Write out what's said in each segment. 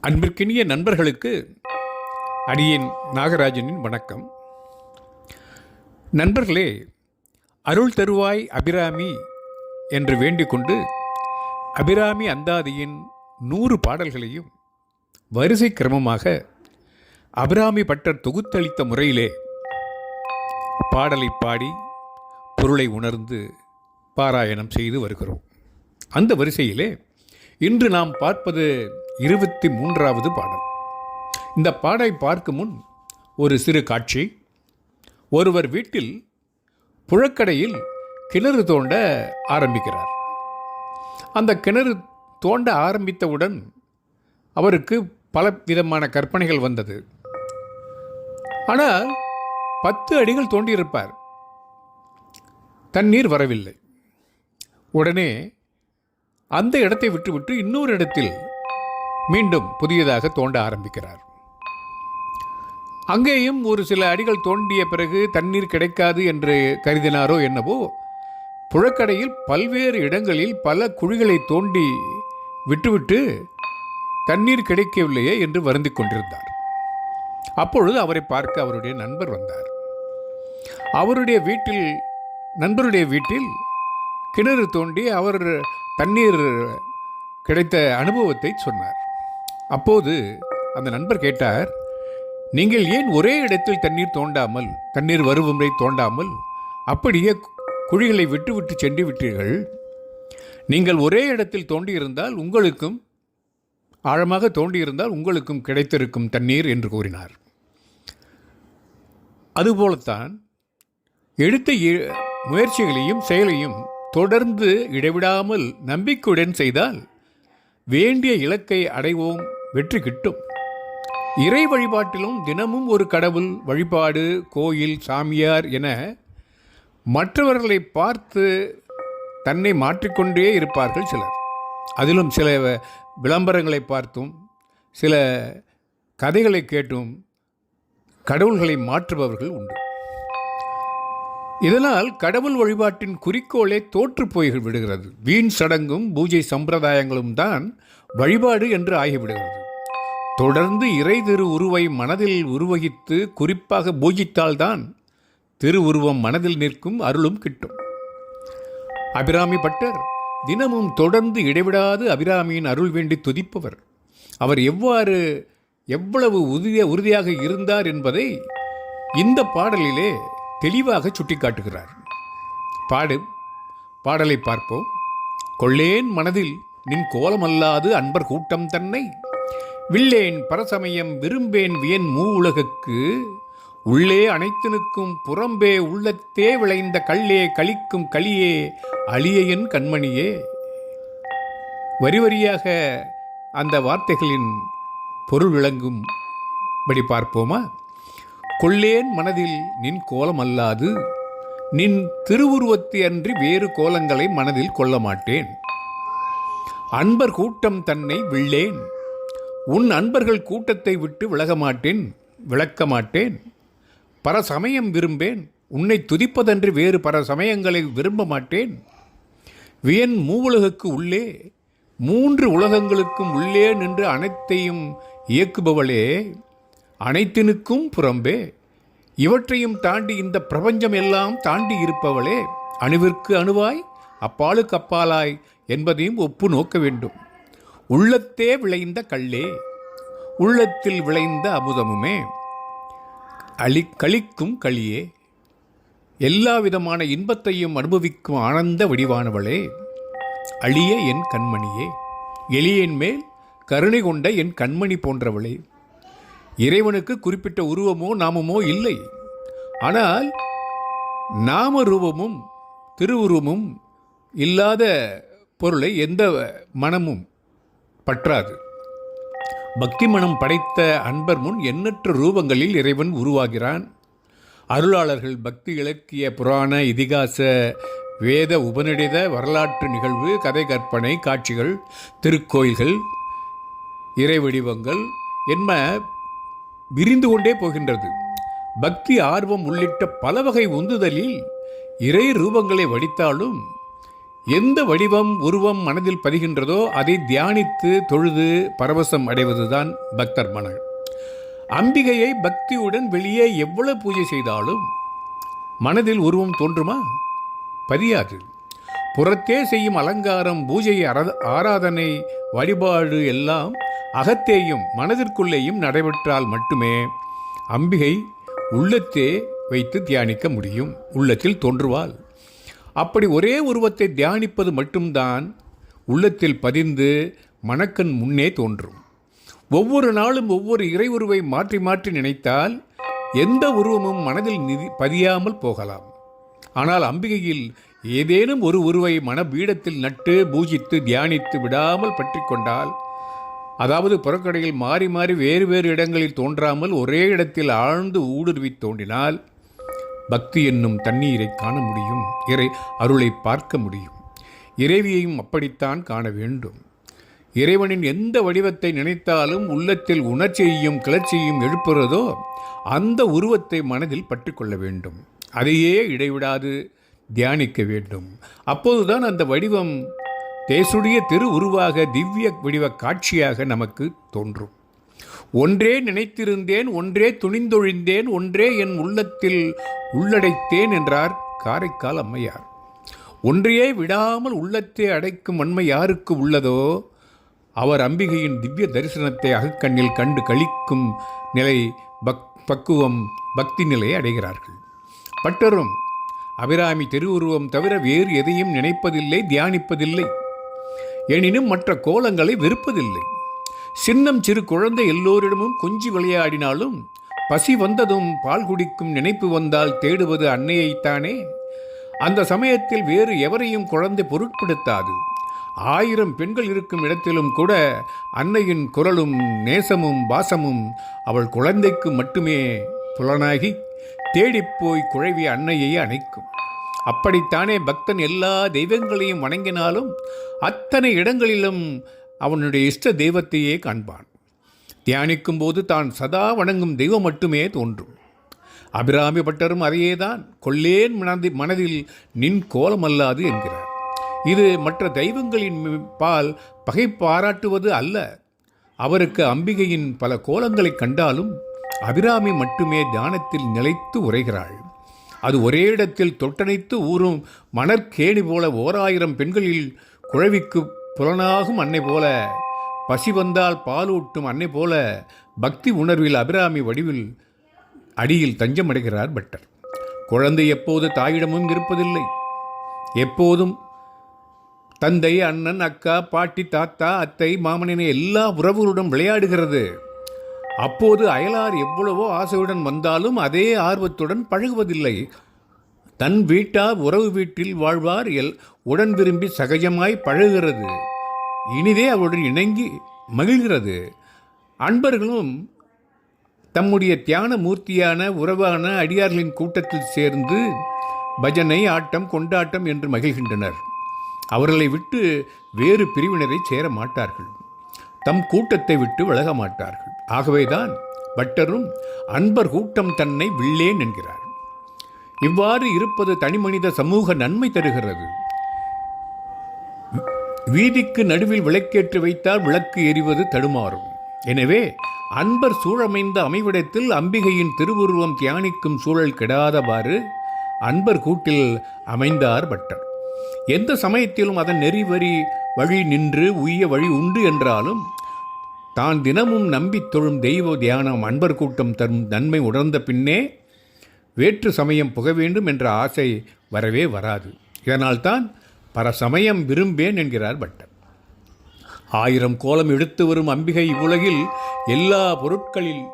அன்பிற்கினிய நண்பர்களுக்கு அடியேன் நாகராஜனின் வணக்கம். நண்பர்களே அருள் தருவாய் அபிராமி என்று வேண்டிக்கொண்டு அபிராமி அந்தாதியின் நூறு பாடல்களையும் வரிசை கிரமமாக அபிராமி பட்டர் தொகுத்தளித்த முறையிலே பாடலை பாடி பொருளை உணர்ந்து பாராயணம் செய்து வருகிறோம். அந்த வரிசையிலே இன்று நாம் பார்ப்பது இருபத்தி மூன்றாவது பாடல். இந்த பாடை பார்க்கும் முன் ஒரு சிறு காட்சி. ஒருவர் வீட்டில் புழக்கடையில் கிணறு தோண்ட ஆரம்பிக்கிறார். அந்த கிணறு தோண்ட ஆரம்பித்தவுடன் அவருக்கு பல விதமான கற்பனைகள் வந்தது. ஆனால் பத்து அடிகள் தோண்டியிருப்பார். தண்ணீர் வரவில்லை. உடனே அந்த இடத்தை விட்டுவிட்டு இன்னொரு இடத்தில் மீண்டும் புதியதாக தோண்ட ஆரம்பிக்கிறார். அங்கேயும் ஒரு சில அடிகள் தோண்டிய பிறகு தண்ணீர் கிடைக்காது என்று கருதினாரோ என்னவோ புழக்கடையில் பல்வேறு இடங்களில் பல குழிகளை தோண்டி விட்டுவிட்டு தண்ணீர் கிடைக்கவில்லையே என்று வருந்திக் கொண்டிருந்தார். அப்பொழுது அவரை பார்க்க அவருடைய நண்பர் வந்தார். அவருடைய வீட்டில் நண்பருடைய வீட்டில் கிணறு தோண்டி அவர் தண்ணீர் கிடைத்த அனுபவத்தை சொன்னார். அப்போது அந்த நண்பர் கேட்டார் நீங்கள் ஏன் ஒரே இடத்தில் தண்ணீர் தோண்டாமல் தண்ணீர் வரும் தோண்டாமல் அப்படியே குழிகளை விட்டு விட்டு சென்று விட்டீர்கள்? நீங்கள் ஒரே இடத்தில் தோண்டியிருந்தால் உங்களுக்கும் ஆழமாக தோண்டியிருந்தால் உங்களுக்கும் கிடைத்திருக்கும் தண்ணீர் என்று கூறினார். அதுபோலத்தான் எடுத்த இ- முயற்சிகளையும் செயலையும் தொடர்ந்து இடைவிடாமல் நம்பிக்கையுடன் செய்தால் வேண்டிய இலக்கை அடைவோம் வெற்றி கிட்டும். இறை வழிபாட்டிலும் தினமும் ஒரு கடவுள் வழிபாடு கோயில் சாமியார் என மற்றவர்களை பார்த்து தன்னை மாற்றிக்கொண்டே இருப்பார்கள் சிலர். அதிலும் சில விளம்பரங்களை பார்த்தும் சில கதைகளை கேட்டும் கடவுள்களை மாற்றுபவர்கள் உண்டு. இதனால் கடவுள் வழிபாட்டின் குறிக்கோளே தோற்று விடுகிறது. வீண் சடங்கும் பூஜை சம்பிரதாயங்களும் தான் வழிபாடு என்று ஆகிவிடுகிறது. தொடர்ந்து இறை திரு உருவை மனதில் உருவகித்து குறிப்பாக பூஜித்தால்தான் திருவுருவம் மனதில் நிற்கும் அருளும் கிட்டும். அபிராமி பட்டர் தினமும் தொடர்ந்து இடைவிடாது அபிராமியின் அருள் வேண்டி துதிப்பவர். அவர் எவ்வாறு எவ்வளவு உறுதிய உறுதியாக இருந்தார் என்பதை இந்த பாடலிலே தெளிவாக சுட்டிக்காட்டுகிறார். பாடு பாடலை பார்ப்போம். கொள்ளேன் மனதில் நின் கோலமல்லாது அன்பர் கூட்டம் தன்னை வில்லேன் பரசமயம் விரும்பேன் வியன் மூ உலகுக்கு உள்ளே அனைத்தினுக்கும் புறம்பே உள்ளத்தே விளைந்த கல்லே கழிக்கும் களியே அழியையன் கண்மணியே. வரி வரியாக அந்த வார்த்தைகளின் பொருள் விளங்கும்படி பார்ப்போமா? கொள்ளேன் மனதில் நின் கோலம் அல்லாது நின் திருவுருவத்தை அன்றி வேறு கோலங்களை மனதில் கொள்ள மாட்டேன். அன்பர் கூட்டம் தன்னை விள்ளேன் உன் அன்பர்கள் கூட்டத்தை விட்டு விலக மாட்டேன் விளக்க மாட்டேன் பர சமயம் விரும்பேன் உன்னை துதிப்பதன்று வேறு பர சமயங்களை விரும்ப மாட்டேன். வியன் மூவுலகுக்கு உள்ளே மூன்று உலகங்களுக்கும் உள்ளே நின்று அனைத்தையும் இயக்குபவளே அனைத்தினுக்கும் புறம்பே. இவற்றையும் தாண்டி இந்த பிரபஞ்சம் எல்லாம் தாண்டி இருப்பவளே அணுவிற்கு அணுவாய் அப்பாலுக்கு அப்பாலாய் என்பதையும் ஒப்பு நோக்க வேண்டும். உள்ளத்தே விளைந்த கள்ளே உள்ளத்தில் விளைந்த அமுதமுமே. அழி கழிக்கும் களியே எல்லா விதமான இன்பத்தையும் அனுபவிக்கும் ஆனந்த வடிவானவளே. அழிய என் கண்மணியே எளியேன் மேல் கருணை கொண்ட என் கண்மணி போன்றவளே. இறைவனுக்கு குறிப்பிட்ட உருவமோ நாமமோ இல்லை. ஆனால் நாம ரூபமும் திருவுருவமும் இல்லாத பொருளை எந்த மனமும் பற்றாது. பக்தி மனம் படைத்த அன்பர் முன் எண்ணற்ற ரூபங்களில் இறைவன் உருவாகிறான். அருளாளர்கள் பக்தி இலக்கிய புராண இதிகாச வேத உபநிடித வரலாற்று நிகழ்வு கதை கற்பனை காட்சிகள் திருக்கோயில்கள் இறைவடிவங்கள் என்ன என்ப விரிந்து கொண்டே போகின்றது. பக்தி ஆர்வம் உள்ளிட்ட பல வகை உந்துதலில் இறை ரூபங்களை வடித்தாலும் எந்த வடிவம் உருவம் மனதில் பதிகின்றதோ அதை தியானித்து தொழுது பரவசம் அடைவதுதான் பக்தர் மனம் அம்பிகையை பக்தியுடன் வெளியே எவ்வளவு பூஜை செய்தாலும் மனதில் உருவம் தோன்றுமா? பதியாது. புறத்தே செய்யும் அலங்காரம் பூஜை ஆராதனை வழிபாடு எல்லாம் அகத்தேயும் மனதிற்குள்ளேயும் நடைபெற்றால் மட்டுமே அம்பிகை உள்ளத்தே வைத்து தியானிக்க முடியும். உள்ளத்தில் தோன்றுவாள். அப்படி ஒரே உருவத்தை தியானிப்பது மட்டும்தான் உள்ளத்தில் பதிந்து மணக்கண் முன்னே தோன்றும். ஒவ்வொரு நாளும் ஒவ்வொரு இறை உருவை மாற்றி மாற்றி நினைத்தால் எந்த உருவமும் மனதில் நிதி பதியாமல் போகலாம். ஆனால் அம்பிகையில் ஏதேனும் ஒரு உருவை மனபீடத்தில் நட்டு பூஜித்து தியானித்து விடாமல் பற்றி கொண்டால் அதாவது புறக்கடையில் மாறி மாறி வேறு வேறு இடங்களில் தோன்றாமல் ஒரே இடத்தில் ஆழ்ந்து ஊடுருவி தோன்றினால் பக்தி என்னும் தண்ணீரை காண முடியும். இறை அருளை பார்க்க முடியும். இறைவியையும் அப்படித்தான் காண வேண்டும். இறைவனின் எந்த வடிவத்தை நினைத்தாலும் உள்ளத்தில் உணர்ச்சியையும் கிளர்ச்சியையும் எழுப்புகிறதோ அந்த உருவத்தை மனதில் பற்றிக்கொள்ள வேண்டும். அதையே இடைவிடாது தியானிக்க வேண்டும். அப்போதுதான் அந்த வடிவம் தேசுடைய திரு உருவாக திவ்ய வடிவ காட்சியாக நமக்கு தோன்றும். ஒன்றே நினைத்திருந்தேன் ஒன்றே துணிந்தொழிந்தேன் ஒன்றே என் உள்ளத்தில் உள்ளடைத்தேன் என்றார் காரைக்கால் அம்மையார். ஒன்றையே விடாமல் உள்ளத்தை அடைக்கும் வன்மை யாருக்கு உள்ளதோ அவர் அம்பிகையின் திவ்ய தரிசனத்தை அகக்கண்ணில் கண்டு கழிக்கும் நிலை பக் பக்குவம் பக்தி நிலையை அடைகிறார்கள். பட்டரும் அபிராமி திருவுருவம் தவிர வேறு எதையும் நினைப்பதில்லை தியானிப்பதில்லை. எனினும் மற்ற கோலங்களை வெறுப்பதில்லை. சின்னம் சிறு குழந்தை எல்லோரிடமும் கொஞ்சி விளையாடினாலும் பசி வந்ததும் பால் குடிக்கும் நினைப்பு வந்தால் தேடுவது அன்னையைத்தானே? அந்த சமயத்தில் வேறு எவரையும் குழந்தை பொருட்படுத்தாது. ஆயிரம் பெண்கள் இருக்கும் இடத்திலும் கூட அன்னையின் குரலும் நேசமும் பாசமும் அவள் குழந்தைக்கு மட்டுமே புலனாகி தேடிப்போய் குழவி அன்னையை அணைக்கும். அப்படித்தானே பக்தன் எல்லா தெய்வங்களையும் வணங்கினாலும் அத்தனை இடங்களிலும் அவனுடைய இஷ்ட தெய்வத்தையே காண்பான். தியானிக்கும் போது தான் சதா வணங்கும் தெய்வம் மட்டுமே தோன்றும். அபிராமி பட்டரும் அதையேதான் கொள்ளேன் மனதி மனதில் நின் கோலமல்லாது என்கிறார். இது மற்ற தெய்வங்களின் பால் பகை பாராட்டுவது அல்ல. அவருக்கு அம்பிகையின் பல கோலங்களைக் கண்டாலும் அபிராமி மட்டுமே தியானத்தில் நிலைத்து உரைகிறாள். அது ஒரே இடத்தில் தொட்டணைத்து ஊறும் மணற்கேணி போல ஓராயிரம் பெண்களில் குழவிக்கு புலனாகும் அன்னை போல பசி வந்தால் பாலூட்டும் அன்னை போல பக்தி உணர்வில் அபிராமி வடிவில் அடியில் தஞ்சமடைகிறார் பட்டர். குழந்தை எப்போது தாயிடமும் இருப்பதில்லை. எப்போதும் தந்தை அண்ணன் அக்கா பாட்டி தாத்தா அத்தை மாமனினை எல்லா உறவுகளுடன் விளையாடுகிறது. அப்போது அயலார் எவ்வளவோ ஆசையுடன் வந்தாலும் அதே ஆர்வத்துடன் பழகுவதில்லை. தன் வீட்டார் உறவு வீட்டில் வாழ்வார் எல் உடன் விரும்பி சகஜமாய் பழகுகிறது. இனிதே அவருடன் இணங்கி மகிழ்கிறது. அன்பர்களும் தம்முடைய தியான மூர்த்தியான உறவான அடியார்களின் கூட்டத்தில் சேர்ந்து பஜனை ஆட்டம் கொண்டாட்டம் என்று மகிழ்கின்றனர். அவர்களை விட்டு வேறு பிரிவினரை சேர மாட்டார்கள். தம் கூட்டத்தை விட்டு விலக மாட்டார்கள். ஆகவேதான் பட்டரும் அன்பர் கூட்டம் தன்னை வில்லேன் என்கிறார். இவ்வாறு இருப்பது தனிமனித சமூக நன்மை தருகிறது. வீதிக்கு நடுவில் விளக்கேற்றி வைத்தால் விளக்கு எரிவது தடுமாறும். எனவே அன்பர் சூழமைந்த அமைவிடத்தில் அம்பிகையின் திருவுருவம் தியானிக்கும் சூழல் கெடாதவாறு அன்பர் கூட்டில் அமைந்தார் பட்டர். எந்த சமயத்திலும் அதன் நெறிவரி வழி நின்று உய்ய வழி உண்டு என்றாலும் தான் தினமும் நம்பித் தொழும் தெய்வ தியானம் அன்பர் கூட்டம் தரும் நன்மை உணர்ந்த பின்னே வேற்று சமயம் புக வேண்டும் என்ற ஆசை வரவே வராது. இதனால்தான் பர சமயம் விரும்பேன் என்கிறார் பட்டர். ஆயிரம் கோலம் எடுத்து வரும் அம்பிகை இவ்வுலகில் எல்லா பொருட்களில்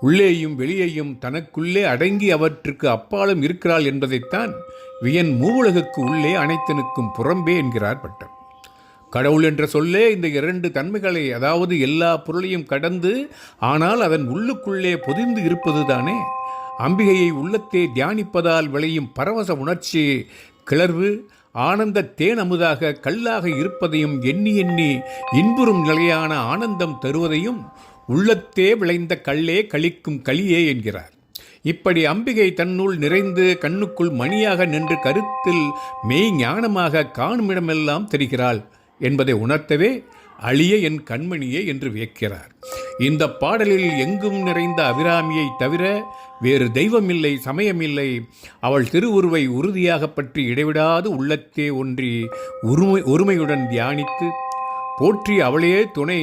உள்ளேயும் வெளியேயும் தனக்குள்ளே அடங்கி அவற்றுக்கு அப்பாலும் இருக்கிறாள் என்பதைத்தான் வியன் மூவுலகுக்கு உள்ளே அனைத்தனுக்கும் புறம்பே என்கிறார் பட்டர். கடவுள் என்ற சொல்லே இந்த இரண்டு தன்மைகளை அதாவது எல்லா பொருளையும் கடந்து ஆனால் அதன் உள்ளுக்குள்ளே பொதிந்து இருப்பதுதானே? அம்பிகையை உள்ளத்தே தியானிப்பதால் விளையும் பரவச உணர்ச்சி கிளர்வு ஆனந்த தேன் அமுதாக கல்லாக இருப்பதையும் எண்ணி எண்ணி இன்புறும் நிலையான ஆனந்தம் தருவதையும் உள்ளத்தே விளைந்த கல்லே கழிக்கும் களியே என்கிறார். இப்படி அம்பிகை தன்னுள் நிறைந்து கண்ணுக்குள் மணியாக நின்று கருத்தில் மெய் ஞானமாக காணுமிடமெல்லாம் தெரிகிறாள் என்பதை உணர்த்தவே அழிய என் கண்மணியே என்று வியக்கிறார். இந்த பாடலில் எங்கும் நிறைந்த அபிராமியை தவிர வேறு தெய்வமில்லை சமயமில்லை. அவள் திருவுருவை உறுதியாக பற்றி இடைவிடாது உள்ளத்தே ஒன்றி உரிமை ஒருமையுடன் தியானித்து போற்றி அவளே துணை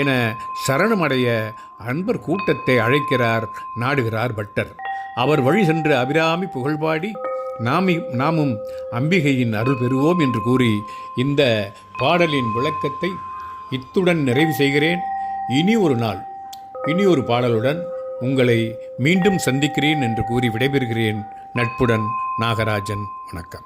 என சரணமடைய அன்பர் கூட்டத்தை அழைக்கிறார் நாடுகிறார் பட்டர். அவர் வழி சென்று அபிராமி புகழ்பாடி நாமி நாமும் அம்பிகையின் அருள் பெறுவோம் என்று கூறி இந்த பாடலின் விளக்கத்தை இத்துடன் நிறைவு செய்கிறேன். இனி ஒரு நாள் இனி ஒரு பாடலுடன் உங்களை மீண்டும் சந்திக்கிறேன் என்று கூறி விடைபெறுகிறேன். நட்புடன் நாகராஜன் வணக்கம்.